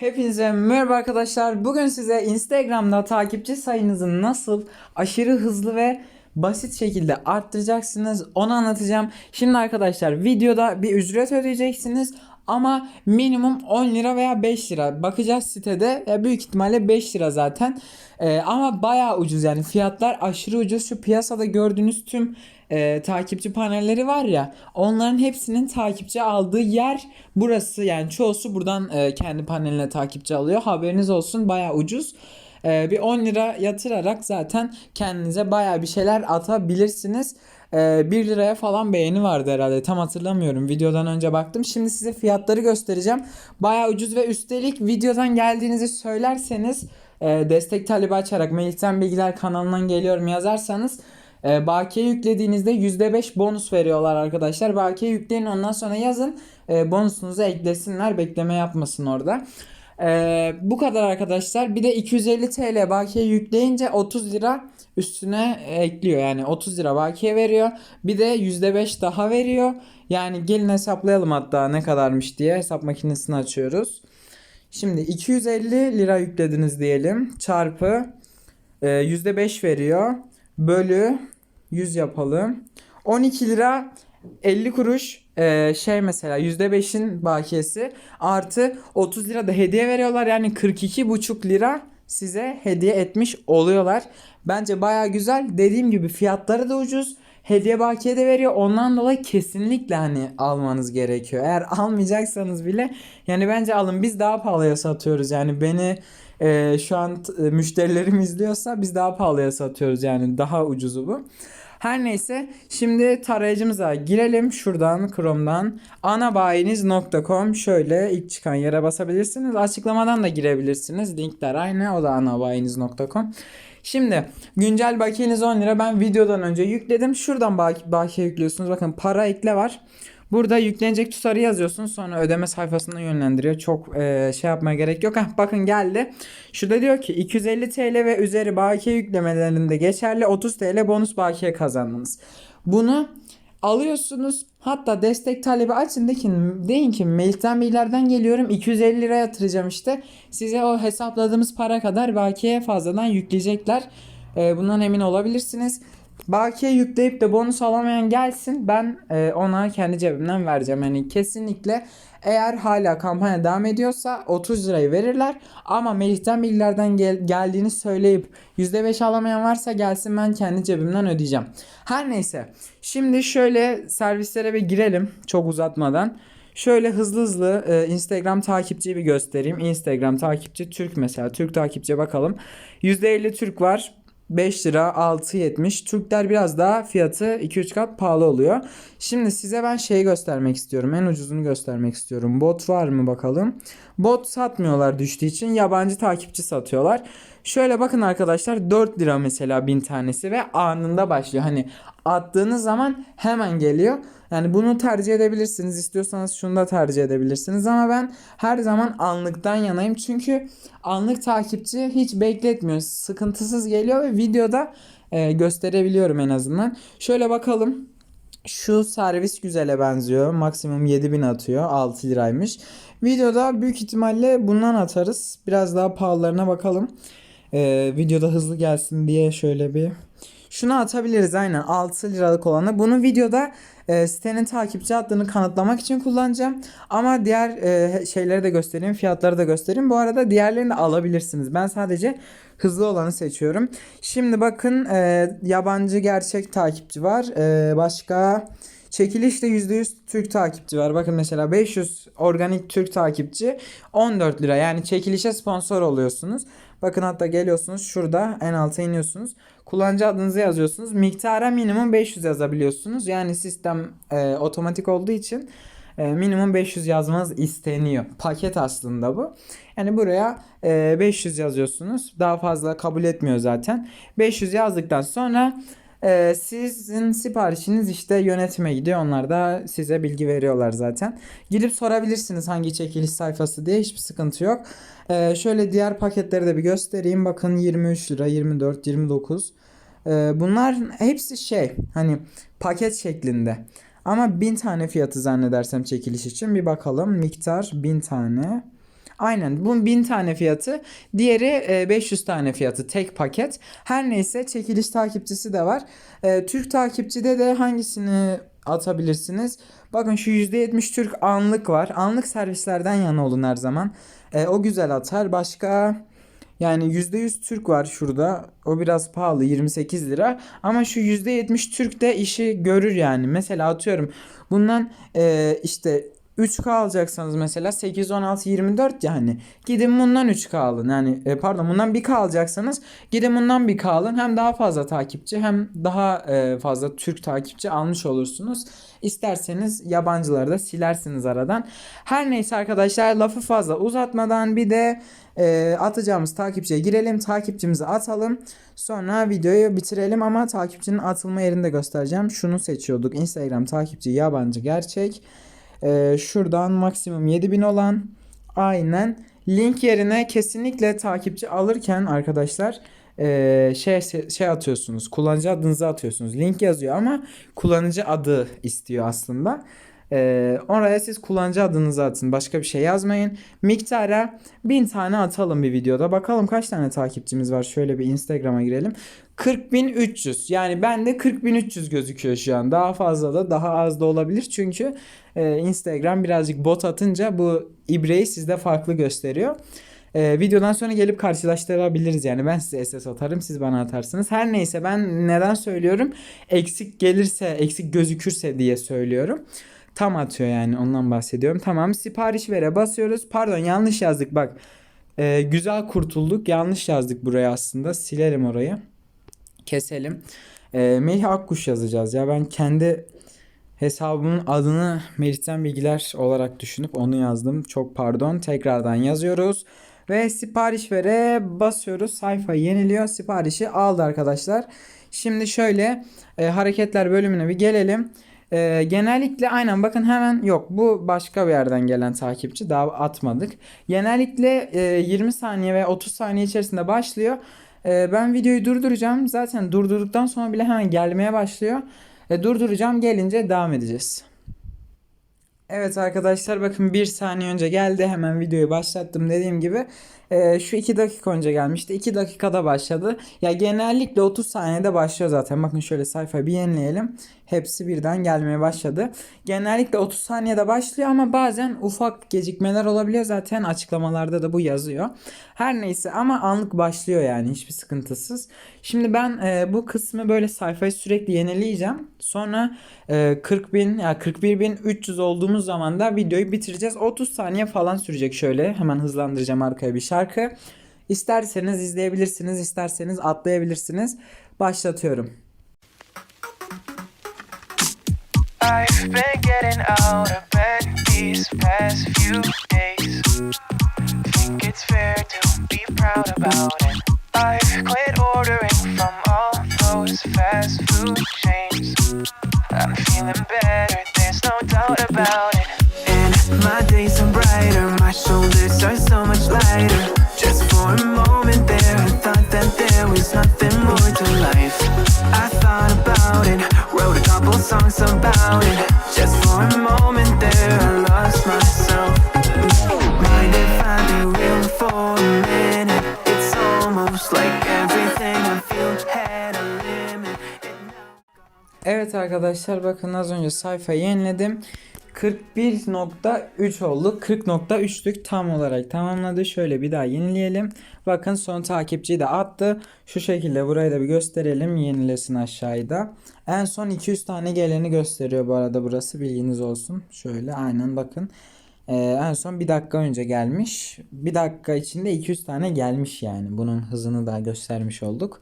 Hepinize merhaba arkadaşlar. Bugün size Instagram'da takipçi sayınızı nasıl aşırı hızlı ve basit şekilde arttıracaksınız onu anlatacağım. Şimdi arkadaşlar videoda bir ücret ödeyeceksiniz ama minimum 10 lira veya 5 lira. Bakacağız sitede ya büyük ihtimalle 5 lira zaten. Ee, ama bayağı ucuz yani fiyatlar aşırı ucuz. Şu piyasada gördüğünüz tüm e, takipçi panelleri var ya onların hepsinin takipçi aldığı yer burası. Yani çoğusu buradan e, kendi paneline takipçi alıyor. Haberiniz olsun baya ucuz. E, bir 10 lira yatırarak zaten kendinize baya bir şeyler atabilirsiniz. E, 1 liraya falan beğeni vardı herhalde. Tam hatırlamıyorum. Videodan önce baktım. Şimdi size fiyatları göstereceğim. Baya ucuz ve üstelik videodan geldiğinizi söylerseniz e, destek talebi açarak Melih'ten Bilgiler kanalından geliyorum yazarsanız e, bakiye yüklediğinizde %5 bonus veriyorlar arkadaşlar. Bakiye yükleyin ondan sonra yazın. E, bonusunuzu eklesinler. Bekleme yapmasın orada. E, bu kadar arkadaşlar. Bir de 250 TL bakiye yükleyince 30 lira üstüne ekliyor. Yani 30 lira bakiye veriyor. Bir de %5 daha veriyor. Yani gelin hesaplayalım hatta ne kadarmış diye hesap makinesini açıyoruz. Şimdi 250 lira yüklediniz diyelim. Çarpı e, %5 veriyor. Bölü 100 yapalım. 12 lira 50 kuruş e, şey mesela %5'in bakiyesi artı 30 lira da hediye veriyorlar. Yani 42,5 lira size hediye etmiş oluyorlar. Bence baya güzel. Dediğim gibi fiyatları da ucuz. Hediye bakiye de veriyor. Ondan dolayı kesinlikle hani almanız gerekiyor. Eğer almayacaksanız bile yani bence alın. Biz daha pahalıya satıyoruz. Yani beni e, şu an e, müşterilerim izliyorsa biz daha pahalıya satıyoruz. Yani daha ucuzu bu. Her neyse şimdi tarayıcımıza girelim şuradan Chrome'dan anabayiniz.com şöyle ilk çıkan yere basabilirsiniz. Açıklamadan da girebilirsiniz. Linkler aynı o da anabayiniz.com. Şimdi güncel bakiyeniz 10 lira. Ben videodan önce yükledim. Şuradan baki, bakiye yüklüyorsunuz. Bakın para ekle var. Burada yüklenecek tutarı yazıyorsunuz. Sonra ödeme sayfasına yönlendiriyor. Çok e, şey yapmaya gerek yok. Heh, bakın geldi. Şurada diyor ki 250 TL ve üzeri bakiye yüklemelerinde geçerli 30 TL bonus bakiye kazandınız. Bunu alıyorsunuz. Hatta destek talebi açın de ki, deyin ki Melih'ten bilgilerden geliyorum 250 lira yatıracağım işte. Size o hesapladığımız para kadar bakiye fazladan yükleyecekler. E, bundan emin olabilirsiniz. Bakiye yükleyip de bonus alamayan gelsin. Ben e, ona kendi cebimden vereceğim. Yani kesinlikle eğer hala kampanya devam ediyorsa 30 lirayı verirler. Ama Melih'ten bilgilerden gel- geldiğini söyleyip %5 alamayan varsa gelsin ben kendi cebimden ödeyeceğim. Her neyse. Şimdi şöyle servislere bir girelim çok uzatmadan. Şöyle hızlı hızlı e, Instagram takipçiyi bir göstereyim. Instagram takipçi Türk mesela. Türk takipçiye bakalım. %50 Türk var. 5 lira 6.70. Türkler biraz daha fiyatı 2-3 kat pahalı oluyor. Şimdi size ben şeyi göstermek istiyorum. En ucuzunu göstermek istiyorum. Bot var mı bakalım. Bot satmıyorlar düştüğü için. Yabancı takipçi satıyorlar. Şöyle bakın arkadaşlar 4 lira mesela bin tanesi ve anında başlıyor. Hani attığınız zaman hemen geliyor. Yani bunu tercih edebilirsiniz. İstiyorsanız şunu da tercih edebilirsiniz. Ama ben her zaman anlıktan yanayım. Çünkü anlık takipçi hiç bekletmiyor. Sıkıntısız geliyor ve videoda e, gösterebiliyorum en azından. Şöyle bakalım. Şu servis güzele benziyor. Maksimum 7000 atıyor. 6 liraymış. Videoda büyük ihtimalle bundan atarız. Biraz daha pahalılarına bakalım. Ee, videoda hızlı gelsin diye şöyle bir şunu atabiliriz aynen 6 liralık olanı. Bunu videoda e, sitenin takipçi adını kanıtlamak için kullanacağım. Ama diğer e, şeyleri de göstereyim, fiyatları da göstereyim. Bu arada diğerlerini alabilirsiniz. Ben sadece hızlı olanı seçiyorum. Şimdi bakın e, yabancı gerçek takipçi var. E, başka Çekilişte %100 Türk takipçi var. Bakın mesela 500 organik Türk takipçi 14 lira. Yani çekilişe sponsor oluyorsunuz. Bakın hatta geliyorsunuz şurada en alta iniyorsunuz. Kullanıcı adınızı yazıyorsunuz. Miktara minimum 500 yazabiliyorsunuz. Yani sistem e, otomatik olduğu için e, minimum 500 yazmanız isteniyor. Paket aslında bu. Yani buraya e, 500 yazıyorsunuz. Daha fazla kabul etmiyor zaten. 500 yazdıktan sonra ee, sizin siparişiniz işte yönetime gidiyor. Onlar da size bilgi veriyorlar zaten. Gidip sorabilirsiniz hangi çekiliş sayfası diye hiçbir sıkıntı yok. Ee, şöyle diğer paketleri de bir göstereyim. Bakın 23 lira, 24, 29. Ee, bunlar hepsi şey hani paket şeklinde. Ama 1000 tane fiyatı zannedersem çekiliş için bir bakalım. Miktar 1000 tane. Aynen. Bunun 1000 tane fiyatı. Diğeri e, 500 tane fiyatı. Tek paket. Her neyse çekiliş takipçisi de var. E, Türk takipçide de hangisini atabilirsiniz? Bakın şu %70 Türk anlık var. Anlık servislerden yana olun her zaman. E, o güzel atar. Başka yani %100 Türk var şurada. O biraz pahalı 28 lira. Ama şu %70 Türk de işi görür yani. Mesela atıyorum bundan e, işte 3K alacaksanız mesela 8, 16, 24 yani. Gidin bundan 3K alın. Yani e, pardon bundan 1K alacaksanız gidin bundan 1K alın. Hem daha fazla takipçi hem daha e, fazla Türk takipçi almış olursunuz. İsterseniz yabancıları da silersiniz aradan. Her neyse arkadaşlar lafı fazla uzatmadan bir de e, atacağımız takipçiye girelim. Takipçimizi atalım. Sonra videoyu bitirelim ama takipçinin atılma yerini de göstereceğim. Şunu seçiyorduk. Instagram takipçi yabancı gerçek. E, şuradan maksimum 7000 olan aynen link yerine kesinlikle takipçi alırken arkadaşlar e, şey şey atıyorsunuz. Kullanıcı adınızı atıyorsunuz. Link yazıyor ama kullanıcı adı istiyor aslında. Ee, oraya siz kullanıcı adınızı atın. Başka bir şey yazmayın. Miktara 1000 tane atalım bir videoda. Bakalım kaç tane takipçimiz var. Şöyle bir Instagram'a girelim. 40.300. Yani bende 40.300 gözüküyor şu an. Daha fazla da daha az da olabilir. Çünkü e, Instagram birazcık bot atınca bu ibreyi sizde farklı gösteriyor. Ee, videodan sonra gelip karşılaştırabiliriz yani ben size SS atarım siz bana atarsınız. Her neyse ben neden söylüyorum eksik gelirse eksik gözükürse diye söylüyorum. Tam atıyor yani ondan bahsediyorum. Tamam sipariş vere basıyoruz. Pardon yanlış yazdık bak. Ee, güzel kurtulduk yanlış yazdık buraya aslında silelim orayı. Keselim. Ee, Melih Akkuş yazacağız ya ben kendi hesabımın adını Melih'ten bilgiler olarak düşünüp onu yazdım. Çok pardon tekrardan yazıyoruz. Ve sipariş vere basıyoruz. Sayfa yeniliyor. Siparişi aldı arkadaşlar. Şimdi şöyle e, hareketler bölümüne bir gelelim. E, genellikle aynen bakın hemen yok bu başka bir yerden gelen takipçi daha atmadık. Genellikle e, 20 saniye ve 30 saniye içerisinde başlıyor. E, ben videoyu durduracağım. Zaten durdurduktan sonra bile hemen gelmeye başlıyor. E, durduracağım gelince devam edeceğiz. Evet arkadaşlar bakın bir saniye önce geldi hemen videoyu başlattım dediğim gibi e, şu 2 dakika önce gelmişti. 2 dakikada başladı. Ya genellikle 30 saniyede başlıyor zaten. Bakın şöyle sayfayı bir yenileyelim. Hepsi birden gelmeye başladı. Genellikle 30 saniyede başlıyor ama bazen ufak gecikmeler olabiliyor. Zaten açıklamalarda da bu yazıyor. Her neyse ama anlık başlıyor yani hiçbir sıkıntısız. Şimdi ben e, bu kısmı böyle sayfayı sürekli yenileyeceğim. Sonra e, 40 bin ya 41 bin 300 olduğumuz zaman da videoyu bitireceğiz. 30 saniye falan sürecek. Şöyle hemen hızlandıracağım arkaya bir şarkı İsterseniz izleyebilirsiniz isterseniz atlayabilirsiniz başlatıyorum I've been getting out of bed these past few days. Think it's fair to be proud about it. That there was nothing more to life. I thought about it, wrote a couple songs about it. Just for a moment there, I lost myself. Mind if I be real for a minute? It's almost like everything I feel had a limit. Evet arkadaşlar bakın az önce sayfayı yeniledim 41.3 oldu. 40.3'lük tam olarak tamamladı. Şöyle bir daha yenileyelim. Bakın son takipçiyi de attı. Şu şekilde burayı da bir gösterelim. Yenilesin aşağıda en son 200 tane geleni gösteriyor bu arada burası. Bilginiz olsun. Şöyle aynen bakın. Ee, en son bir dakika önce gelmiş. Bir dakika içinde 200 tane gelmiş yani. Bunun hızını da göstermiş olduk.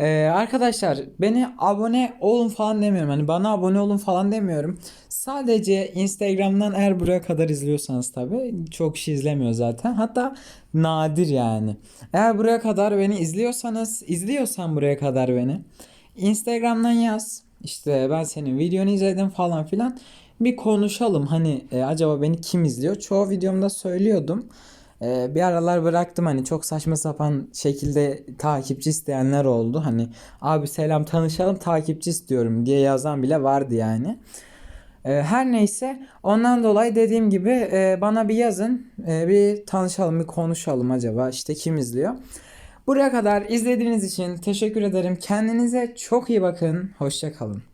Ee, arkadaşlar beni abone olun falan demiyorum. Hani bana abone olun falan demiyorum. Sadece Instagram'dan eğer buraya kadar izliyorsanız tabii çok kişi izlemiyor zaten. Hatta nadir yani. Eğer buraya kadar beni izliyorsanız, izliyorsan buraya kadar beni Instagram'dan yaz. İşte ben senin videonu izledim falan filan. Bir konuşalım. Hani e, acaba beni kim izliyor? Çoğu videomda söylüyordum. E, bir aralar bıraktım hani çok saçma sapan şekilde takipçi isteyenler oldu. Hani abi selam tanışalım takipçi istiyorum diye yazan bile vardı yani. E, her neyse ondan dolayı dediğim gibi e, bana bir yazın. e, bir tanışalım, bir konuşalım acaba işte kim izliyor. Buraya kadar izlediğiniz için teşekkür ederim. Kendinize çok iyi bakın. Hoşça kalın.